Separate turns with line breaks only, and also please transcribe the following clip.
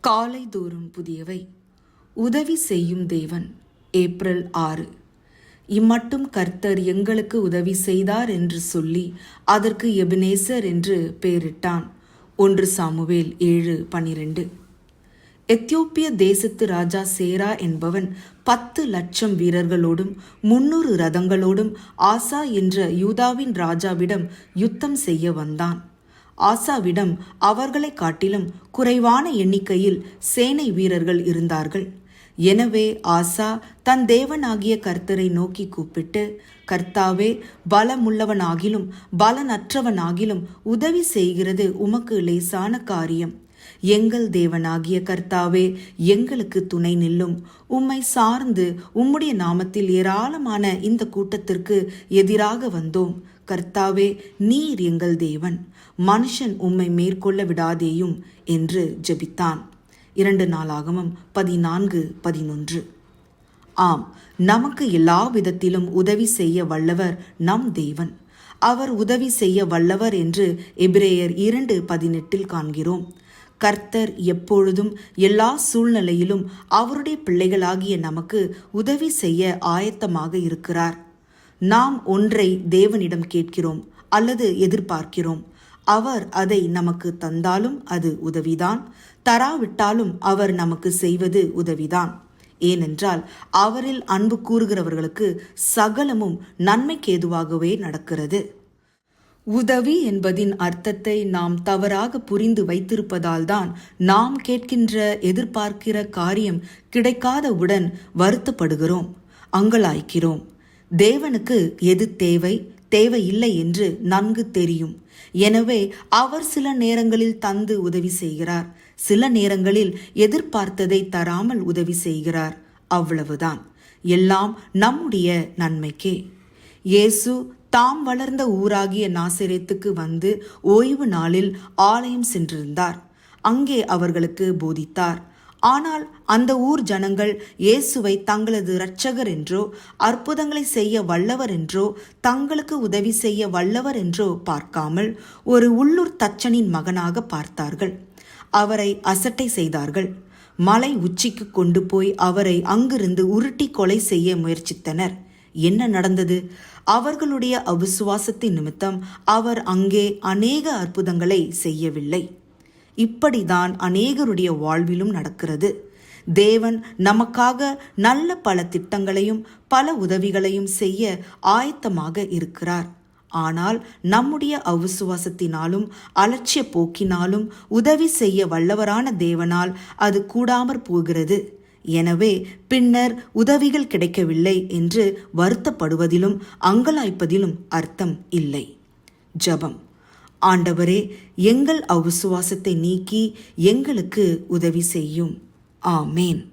காலை தோறும் புதியவை. உதவி செய்யும் தேவன். ஏப்ரல் ஆறு. இம்மட்டும் கர்த்தர் எங்களுக்கு உதவி செய்தார் என்று சொல்லி அதற்கு எபினேசர் என்று பெயரிட்டான். ஒன்று சாமுவேல் ஏழு பனிரெண்டு. எத்தியோப்பிய தேசத்து ராஜா சேரா என்பவன் பத்து லட்சம் வீரர்களோடும் முன்னூறு ரதங்களோடும் ஆசா என்ற யூதாவின் ராஜாவிடம் யுத்தம் செய்ய வந்தான். ஆசாவிடம் அவர்களை காட்டிலும் குறைவான எண்ணிக்கையில் சேனை வீரர்கள் இருந்தார்கள். எனவே ஆசா தன் தேவனாகிய கர்த்தரை நோக்கி கூப்பிட்டு கர்த்தாவே பலமுள்ளவனாகிலும் பலனற்றவனாகிலும் உதவி செய்கிறது உமக்கு லேசான காரியம். எங்கள் தேவனாகிய கர்த்தாவே எங்களுக்கு துணை நில்லும். உம்மை சார்ந்து உம்முடைய நாமத்தில் ஏராளமான இந்த கூட்டத்திற்கு எதிராக வந்தோம். கர்த்தாவே நீர் எங்கள் தேவன். மனுஷன் உம்மை மேற்கொள்ள விடாதேயும் என்று ஜெபித்தான். இரண்டு நாளாகமும் பதினான்கு பதினொன்று. ஆம் நமக்கு எல்லா விதத்திலும் உதவி செய்ய வல்லவர் நம் தேவன். அவர் உதவி செய்ய வல்லவர் என்று எபிரேயர் இரண்டு பதினெட்டில் காண்கிறோம். கர்த்தர் எப்பொழுதும் எல்லா சூழ்நிலையிலும் அவருடைய பிள்ளைகளாகிய நமக்கு உதவி செய்ய ஆயத்தமாக இருக்கிறார். நாம் ஒன்றை தேவனிடம் கேட்கிறோம் அல்லது எதிர்பார்க்கிறோம். அவர் அதை நமக்கு தந்தாலும் அது உதவிதான். தராவிட்டாலும் அவர் நமக்கு செய்வது உதவிதான். ஏனென்றால் அவரில் அன்பு கூறுகிறவர்களுக்கு சகலமும் நன்மைக்கேதுவாகவே நடக்கிறது. உதவி என்பதின் அர்த்தத்தை நாம் தவறாக புரிந்து வைத்திருப்பதால் தான் நாம் கேட்கின்ற எதிர்பார்க்கிற காரியம் கிடைக்காதவுடன் வருத்தப்படுகிறோம் அங்கலாய்க்கிறோம். தேவனுக்கு எது தேவை? தேவையில்லை என்று நன்கு தெரியும். எனவே அவர் சில நேரங்களில் தந்து உதவி செய்கிறார். சில நேரங்களில் எதிர்பார்த்ததை தராமல் உதவி செய்கிறார். அவ்வளவுதான். எல்லாம் நம்முடைய நன்மைக்கே. இயேசு தாம் வளர்ந்த ஊராகிய நாசிரியத்துக்கு வந்து ஓய்வு நாளில் ஆலயம் சென்றிருந்தார். அங்கே அவர்களுக்கு போதித்தார். ஆனால் அந்த ஊர் ஜனங்கள் இயேசுவை தங்களது இரட்சகர் என்றோ அற்புதங்களை செய்ய வல்லவர் என்றோ தங்களுக்கு உதவி செய்ய வல்லவர் என்றோ பார்க்காமல் ஒரு உள்ளூர் தச்சனின் மகனாக பார்த்தார்கள். அவரை அசட்டை செய்தார்கள். மலை உச்சிக்கு கொண்டு போய் அவரை அங்கிருந்து உருட்டி கொலை செய்ய முயற்சித்தனர். என்ன நடந்தது? அவர்களுடைய அவிசுவாசத்தின் நிமித்தம் அவர் அங்கே அநேக அற்புதங்களை செய்யவில்லை. இப்படிதான் அநேகருடைய வாழ்விலும் நடக்கிறது. தேவன் நமக்காக நல்ல பல திட்டங்களையும் பல உதவிகளையும் செய்ய ஆயத்தமாக இருக்கிறார். ஆனால் நம்முடைய அவிசுவாசத்தினாலும் அலட்சிய போக்கினாலும் உதவி செய்ய வல்லவரான தேவனால் அது கூடாமற் போகிறது. எனவே பின்னர் உதவிகள் கிடைக்கவில்லை என்று வருத்தப்படுவதிலும் அங்கலாய்ப்பதிலும் அர்த்தம் இல்லை. ஜபம். ஆண்டவரே எங்கள் அவிசுவாசத்தை நீக்கி எங்களுக்கு உதவி செய்யும். ஆமேன்.